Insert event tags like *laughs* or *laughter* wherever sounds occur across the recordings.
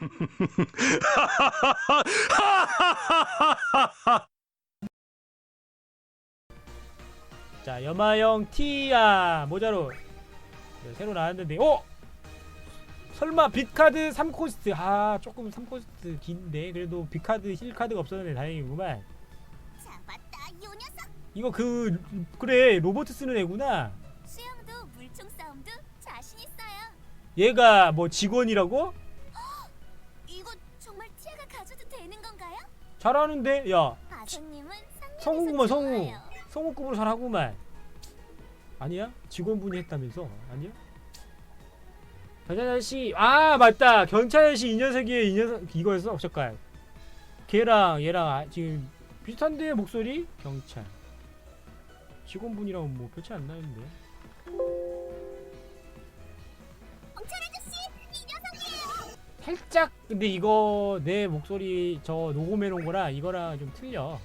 *laughs* 자 여마형 티아 모자로 네, 새로 나왔는데 어? 설마 빛카드 3코스트. 아 조금 3코스트 긴데. 그래도 빛카드 힐카드가 없었는데 다행이구만. 잡았다 요 녀석. 이거 그 그래 로봇 쓰는 애구나. 수영도 물총 싸움도 자신 있어요. 얘가 뭐 직원이라고? 잘하는데? 야 성우구만 성우. 성우급으로 잘하구만. 아니야? 직원분이 했다면서? 아니야? 경찰 아저씨. 아 맞다. 경찰 아저씨 이 녀석이 이 녀석 이거였어 잠깐 걔랑 얘랑 아, 지금 비슷한데 목소리? 경찰. 직원분이랑 뭐 별차 안 나는데 살짝 근데 이거 내 목소리 저 녹음해 놓은 거랑 이거랑 좀 틀려.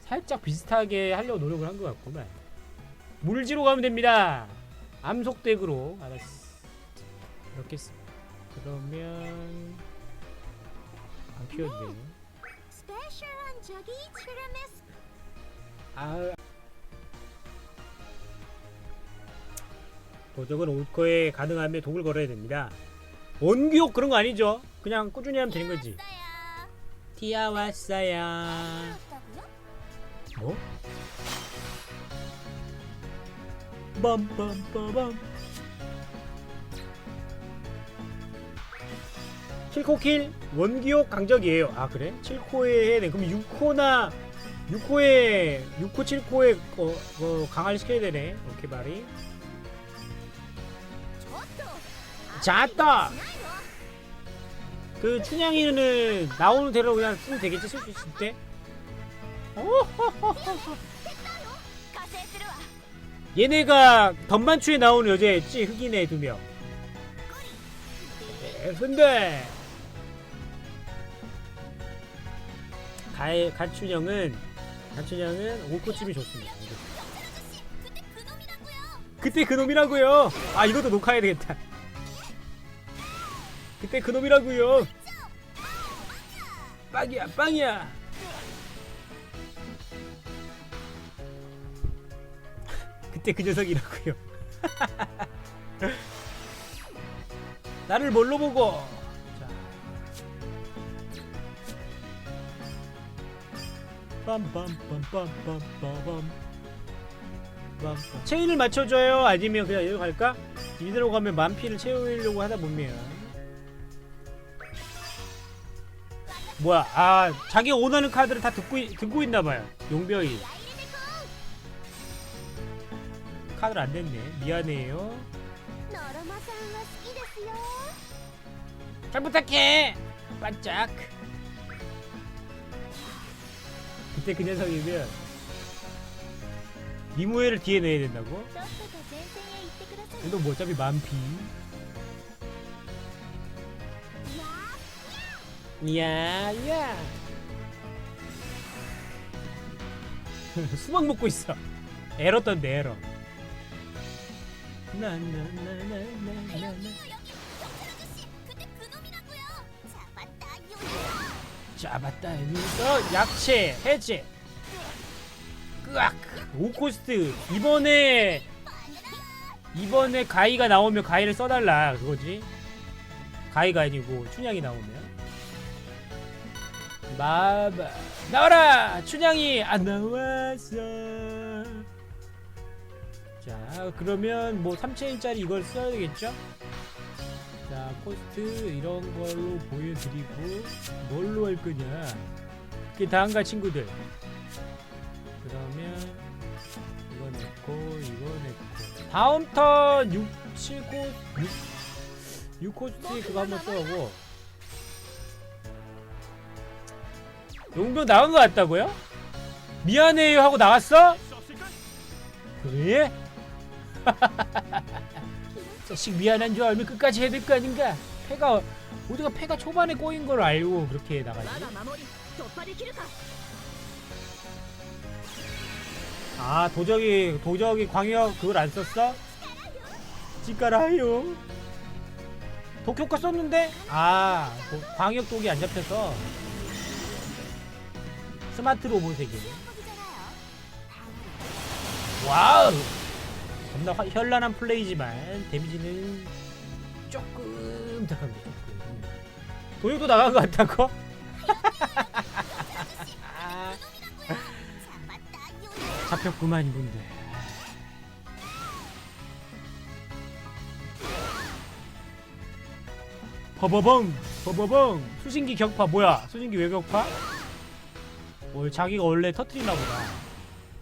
살짝 비슷하게 하려고 노력을 한 것 같구만. 물지로 가면 됩니다. 암속덱으로. 알았어. 이렇게 쓰 그러면 안 스페셜한 저기 트레메스 아 도적은 올거에 가능하면 독을 걸어야 됩니다. 원기옥 그런 거 아니죠? 그냥 꾸준히 하면 되는 거지. 티아 왔어요? 뭐? 빰빰빠밤 7코킬 원기옥 강적이에요. 아 그래? 7코에 해야 돼. 그럼 6코나 6코에 6코 7코에 어, 어, 강화를 시켜야 되네. 오케이 바리 자따 그 춘향이는 나오는 대로 그냥 쓰면 되겠지 쓸 수 있을 때? 들어와 *laughs* 얘네가 덤반추에 나오는 여자였지 흑인애 두명. 근데 가의 가춘영은 가춘영은 옷코집이 좋습니다. 그때 그놈이라고요. 그때 그놈이라고요. 아 이것도 녹화해야 되겠다 그때 그놈이라고요. 빵이야 빵이야. 그때 그 녀석이라고요. *laughs* 나를 뭘로 보고? 자. 빰빰빰빰빰빰빰. 빰빰. 체인을 맞춰줘요. 아니면 그냥 여기 갈까? 이대로 가면 만피를 채우려고 하다 보면 뭐야 아 자기 원하는 카드를 다 듣고 있, 듣고 있나봐요. 용병이. 카드 안 됐네. 미안해요. 잘 부탁해. 반짝. 그때 그 녀석이면 미모에를 뒤에 내야 된다고? 너뭐 어차피 만피. 야야. *laughs* 수박 먹고 있어. 에러 떴네 에러. 잡았다 잡았다 여기서 약체 해제. 끄악 오코스트. 이번에 이번에 가이가 나오면 가이를 써달라 그거지. 가이가 아니고 춘향이 나오면 마바 나와라! 춘향이! 안 나왔어. 자 그러면 뭐 3체인짜리 이걸 써야 되겠죠? 자 코스트 이런 걸로 보여드리고 뭘로 할 거냐? 그게 다음가 친구들. 그러면 이거 넣고 이거 넣고. 다음 턴 6, 7코 6, 6코스트 그거 한번 써보고 용병 나온 거 같다고요? 미안해요 하고 나왔어? 그래? *laughs* 자식 미안한 줄 알면 끝까지 해야 될 거 아닌가? 패가 우리가 패가 초반에 꼬인 걸 알고 그렇게 나가지. 아 도적이 도적이 광역 그걸 안 썼어? 찌까라요. 도쿄가 썼는데 아 도, 광역 독이 안 잡혀서. 스마트 로봇에게. 와우 겁나 화- 현란한 플레이지만 데미지는 조금 조금 도요도 나간 것 같다고? *laughs* 잡혔구만 이분들 버버벙 버버벙 수신기 격파 뭐야 수신기 왜 격파? 뭐 자기가 원래 터트리나 보다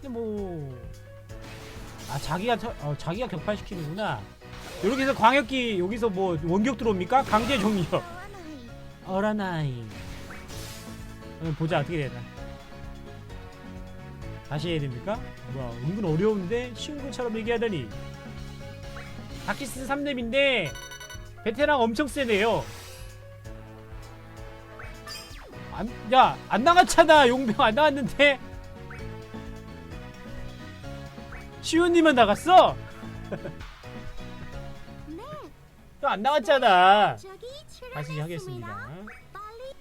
근데 뭐 아 자기가 터, 어, 자기가 격파시키는구나 이렇게 해서 광역기 여기서 뭐 원격 들어옵니까? 강제 나와나이. 어라나이 어, 보자 어떻게 되나 다시 해야 됩니까? 뭐야 은근 어려운데 쉬운 것처럼 얘기하더니 다키스 3렙인데 베테랑 엄청 세네요 야, 안 나갔잖아. 용병 안 나갔는데. 시우님은 나갔어? 네. 또안 나갔잖아. 저기 다시. 하겠습니다.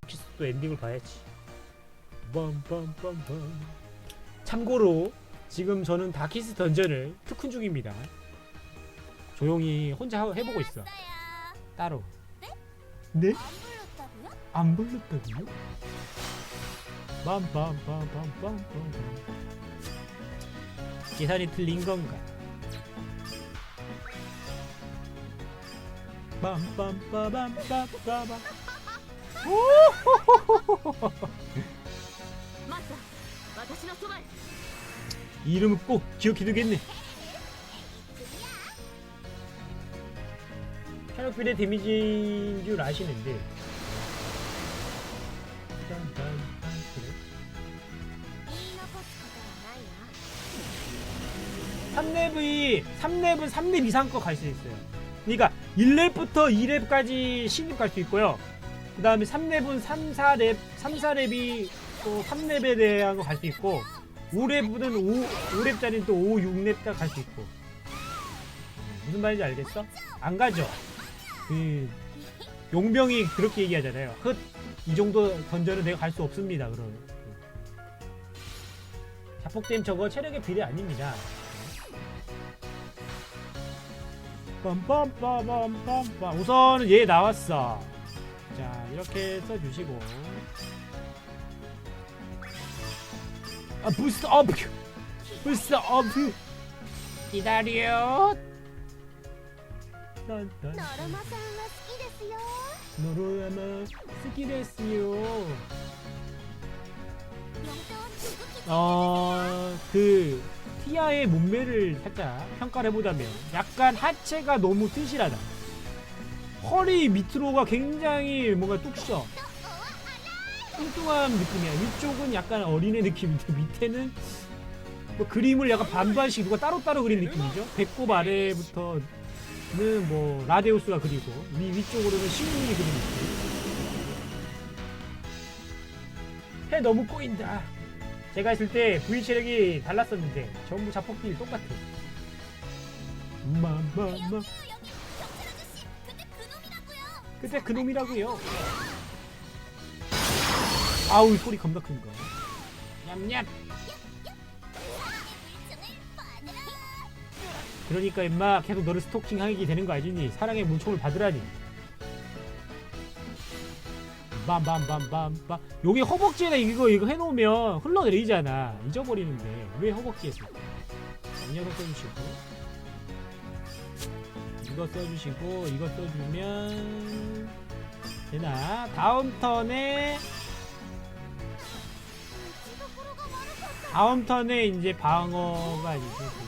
키스도 엔딩을 봐야지. 빰빰빰빰. 참고로 지금 저는 다키스 던전을 특훈 중입니다. 조용히 혼자 하- 해보고 있어. 따로. 네? 안 불렀다고요? 빰빰빰빰빰빰 계산이 틀린 건가? 빰빰빰빰빰빰 이름을 꼭 기억해두겠네. 산업빌의 데미지인 줄 아시는데 わ 3렙이 3렙은 3렙 이상 거갈수 있어요. 그러니까 1렙부터 2렙까지 신입 갈 수 있고요. 그 다음에 3렙은 3, 4렙, 3, 4렙이 또 3렙에 대한 거 갈 수 있고 5렙은 5, 5렙짜리는 또 5, 6렙까지 갈 수 있고 무슨 말인지 알겠어? 안 가죠? 그 용병이 그렇게 얘기하잖아요. 흑, 이 정도 던전은 내가 갈 수 없습니다. 그런 자폭댐 저거 체력의 비례 아닙니다. 빰빰빰빰빰빰. 우선 얘 나왔어. 자 이렇게 써주시고. 아 부스 업. 부스 업. 기다려. 노로야마 스키데스요 어그 티아의 몸매를 살짝 평가를 해보자면 약간 하체가 너무 튼실하다. 허리 밑으로가 굉장히 뭔가 뚝셔. 뚱뚱한 느낌이야. 위쪽은 약간 어린애 느낌인데 *laughs* 밑에는 뭐 그림을 약간 반반씩 누가 따로따로 그린 느낌이죠. 배꼽 아래부터는 뭐 라데우스가 그리고 위, 위쪽으로는 시우님이 그린 느낌. 해 너무 꼬인다 제가 했을 때 부위 체력이 달랐었는데 전부 자폭딜 똑같아. 마마마 그때 그놈이라고요. 아우 이 소리 겁나 큰 거. 냠냠. 그러니까 임마 계속 너를 스토킹하게 되는 거 알지니? 사랑의 물총을 받으라니. 빰빰빰빰빰빰 여기 허벅지에다 이거 이거 해놓으면 흘러내리잖아. 잊어버리는데 왜 허벅지에 쓸까? 이 녀석 써주시고. 이거 써주시고 이거 써주면 되나? 다음 턴에 다음 턴에 이제 방어가 아니고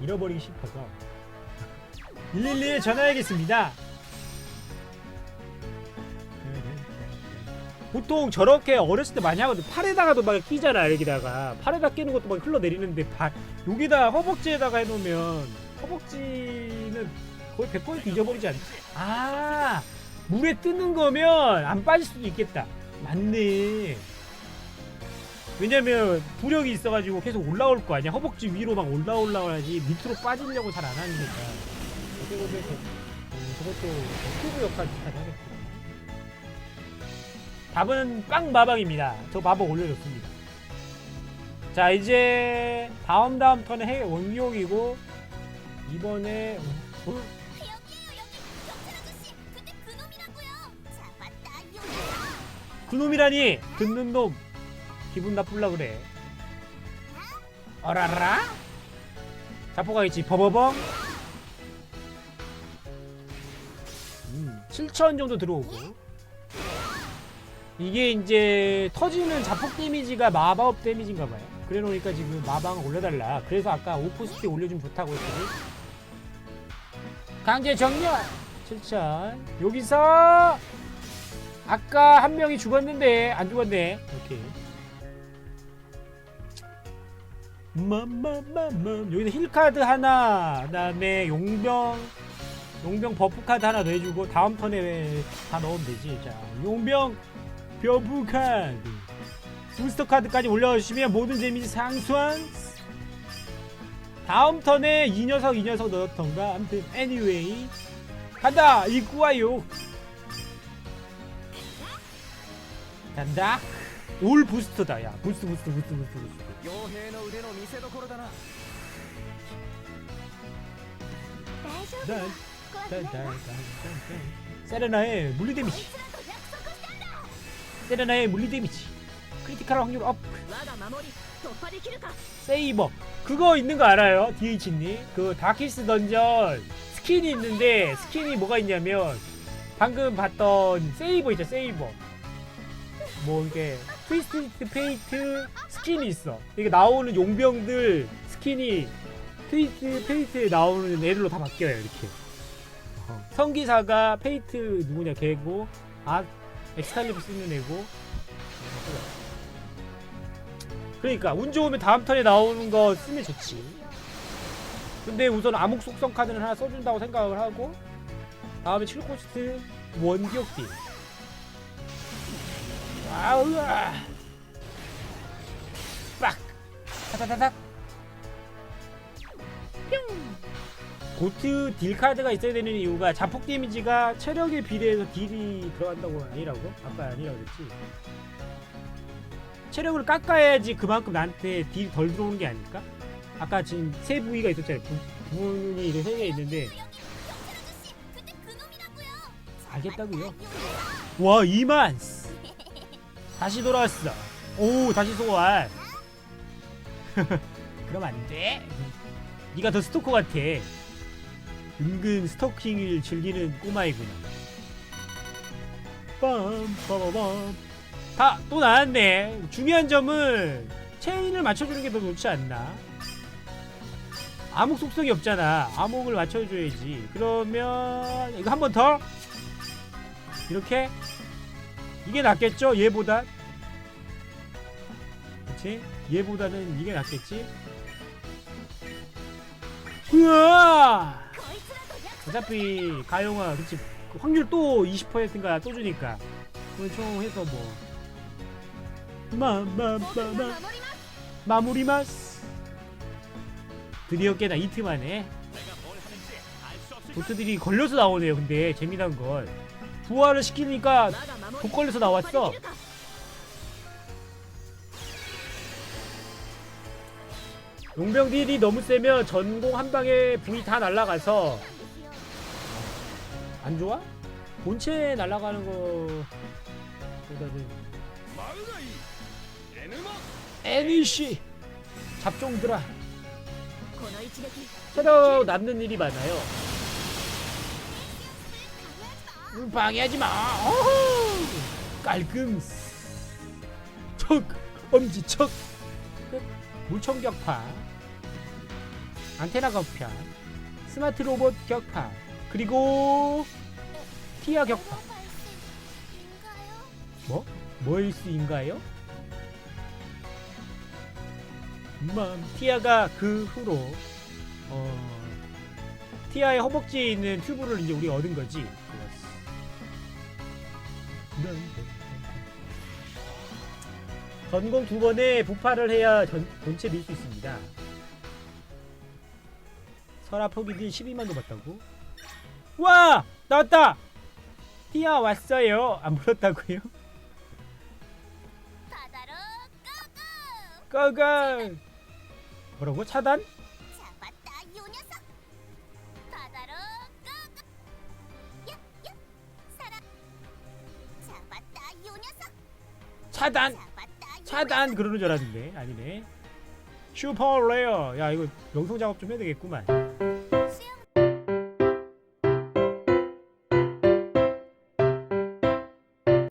잃어버리기 싫어서. 112에 전화하겠습니다. 보통 저렇게 어렸을 때 많이 하거든. 팔에다가도 막 끼잖아, 여기다가. 팔에다 끼는 것도 막 흘러내리는데, 발, 여기다 허벅지에다가 해놓으면, 허벅지는 거의 100% 잊어버리지 않지. 아, 물에 뜨는 거면 안 빠질 수도 있겠다. 맞네. 왜냐면 부력이 있어가지고 계속 올라올 거 아니야 허벅지 위로 막 올라올라야지 밑으로 빠지려고 잘 안 하니까 보면 음, 저것도 튜브 역할 비슷하게 하겠구나 답은 빵 마방입니다. 저 마법 올려줬습니다. 자 이제 다음 다음 턴에 해 원기옥이고 이번에 어? 요리야 그놈이라니! 듣는 놈. 기분 나쁠라 그래. 어라라? 자포가 있지. 버버벙 7천 정도 들어오고. 이게 이제 터지는 자폭 데미지가 마법 데미지인가 봐요. 그래 놓으니까 지금 마방을 올려달라. 그래서 아까 오프스티 올려주면 좋다고 했거든 강제 정렬! 7천. 여기서 아까 한 명이 죽었는데 안 죽었네. 오케이. 맘맘맘맘. 여기서 힐 카드 하나, 그 다음에 용병 용병 버프 카드 하나 내주고 다음 턴에 다 넣으면 되지. 자, 용병 버프 카드 부스터 카드까지 올려주시면 모든 데미지 상수한. 다음 턴에 이 녀석 이 녀석 넣었던가. 아무튼 anyway 간다 입고 와요. 간다. 올 부스터다. 야 부스트 부스트 부스트 부스트 부스트. 傭 세레나의 물리 데미지. 세레나의 물리 데미지. 크리티컬 확률 업. 세이버. 그거 있는 거 알아요? DH님? 그 다키스 던전. 스킨이 있는데 스킨이 뭐가 있냐면 방금 봤던 세이버 있죠 세이버. 뭐 이게 트위스트 페이트 스킨이 있어. 이게 나오는 용병들 스킨이 트위스트 페이트에 나오는 애들로 다 바뀌어요 이렇게. 어. 성기사가 페이트 누구냐 걔고 아 엑스칼리브 쓰는 애고. 그러니까 운 좋으면 다음 턴에 나오는 거 쓰면 좋지. 근데 우선 암흑 속성 카드는 하나 써준다고 생각을 하고 다음에 7코스트 원기옥딜 아우야 빡 타타타닥 뿅 고트 딜 카드가 있어야 되는 이유가 자폭 데미지가 체력에 비례해서 딜이 들어간다고 아니라고? 아까 아니라고 그랬지? 체력을 깎아야지 그만큼 나한테 딜이 덜 들어오는 게 아닐까? 아까 지금 세 부위가 있었잖아요. 부, 부분이 이렇게 세개 있는데. 알겠다고요? 와 2만 다시 돌아왔어. 오 다시 소환. *laughs* 그럼 안돼. 네가 더 스토커 같아 은근 스토킹을 즐기는 꼬마이구나. 빰빠바밤 다또 나왔네. 중요한 점은 체인을 맞춰주는 게 더 좋지 않나? 암흑 속성이 없잖아. 암흑을 맞춰줘야지. 그러면 이거 한 번 더 이렇게 이게 낫겠죠? 얘보다 그렇지? 얘보다는 이게 낫겠지? 우와! 어차피 가용아 그치 그 확률 또 20%인가 또 주니까. 오늘 총 해서 뭐. 마마마마. 마무리마스. 드디어 깨나 이틀 만에. 도트들이 걸려서 나오네요 근데. 재미난 걸. 부활을 시키니까 독 걸려서 나왔어. 용병들이 너무 세면 전공 한 방에 붕이 다 날라가서 안 좋아? 본체에 날아가는 거보다는. 애니시 잡종들아. 새로 남는 일이 많아요. 음, 방해하지 마. 어후! 깔끔. 척 엄지척. 물총격파. 안테나 격파. 스마트 로봇 격파. 그리고 티아 격파 뭐? 뭐일수인가요? 음, 뭐? 티아가 그 후로 어, 티아의 허벅지에 있는 튜브를 이제 우리 얻은 거지. 전공 두 번에 부파를 해야 전, 전체 밀 수 있습니다. 설화 포기비 12만 도받다고 와! 나왔다! 뛰어 왔어요. 안 물었다고요? 바다로 고고! 고고! 뭐라고? 차단? 잡았다 요 녀석! 바다로 고고! 야! 야! 살아! 잡았다 요 녀석! 차단! 잡았다 요 차단! 그러는 줄 알았는데 아니네. 슈퍼 레어. 야 이거 영상 작업 좀 해야 되겠구만.